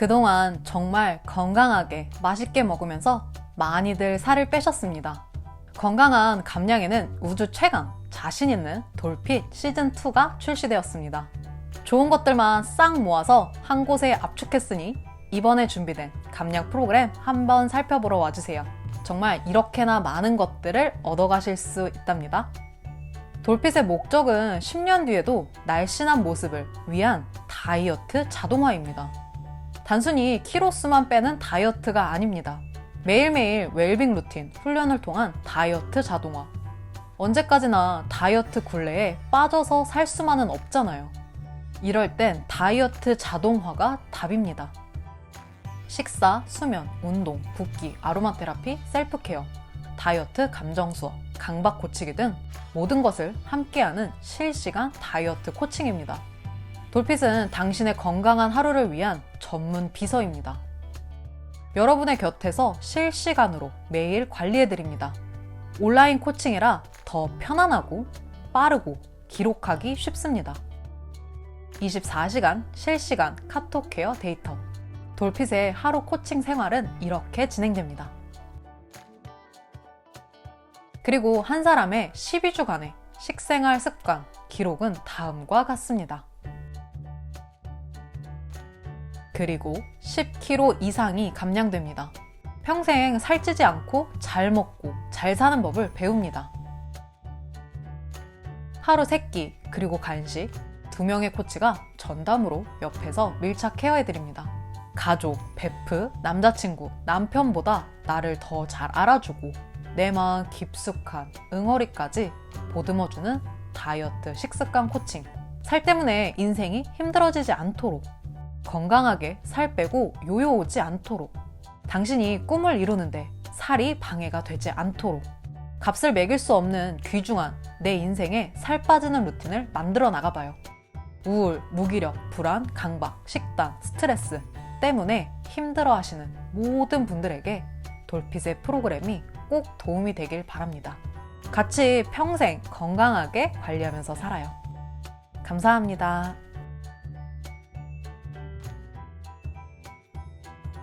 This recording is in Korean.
그동안 정말 건강하게 맛있게 먹으면서 많이들 살을 빼셨습니다. 건강한 감량에는 우주 최강 자신 있는 돌핏 시즌2가 출시되었습니다. 좋은 것들만 싹 모아서 한 곳에 압축했으니 이번에 준비된 감량 프로그램 한번 살펴보러 와주세요. 정말 이렇게나 많은 것들을 얻어가실 수 있답니다. 돌핏의 목적은 10년 뒤에도 날씬한 모습을 위한 다이어트 자동화입니다. 단순히 키로수만 빼는 다이어트가 아닙니다. 매일매일 웰빙 루틴, 훈련을 통한 다이어트 자동화. 언제까지나 다이어트 굴레에 빠져서 살 수만은 없잖아요. 이럴 땐 다이어트 자동화가 답입니다. 식사, 수면, 운동, 붓기, 아로마 테라피, 셀프 케어, 다이어트 감정 수업, 강박 고치기 등 모든 것을 함께하는 실시간 다이어트 코칭입니다. 돌핏은 당신의 건강한 하루를 위한 전문 비서입니다. 여러분의 곁에서 실시간으로 매일 관리해드립니다. 온라인 코칭이라 더 편안하고 빠르고 기록하기 쉽습니다. 24시간 실시간 카톡 케어 데이터. 돌핏의 하루 코칭 생활은 이렇게 진행됩니다. 그리고 한 사람의 12주간의 식생활 습관 기록은 다음과 같습니다. 그리고 10kg 이상이 감량됩니다. 평생 살찌지 않고 잘 먹고 잘 사는 법을 배웁니다. 하루 3끼 그리고 간식 두 명의 코치가 전담으로 옆에서 밀착 케어해드립니다. 가족, 베프, 남자친구, 남편보다 나를 더 잘 알아주고 내 마음 깊숙한 응어리까지 보듬어주는 다이어트 식습관 코칭. 살 때문에 인생이 힘들어지지 않도록 건강하게 살 빼고 요요 오지 않도록 당신이 꿈을 이루는데 살이 방해가 되지 않도록 값을 매길 수 없는 귀중한 내 인생에 살 빠지는 루틴을 만들어 나가봐요. 우울, 무기력, 불안, 강박, 식단, 스트레스 때문에 힘들어 하시는 모든 분들에게 돌핏의 프로그램이 꼭 도움이 되길 바랍니다. 같이 평생 건강하게 관리하면서 살아요. 감사합니다.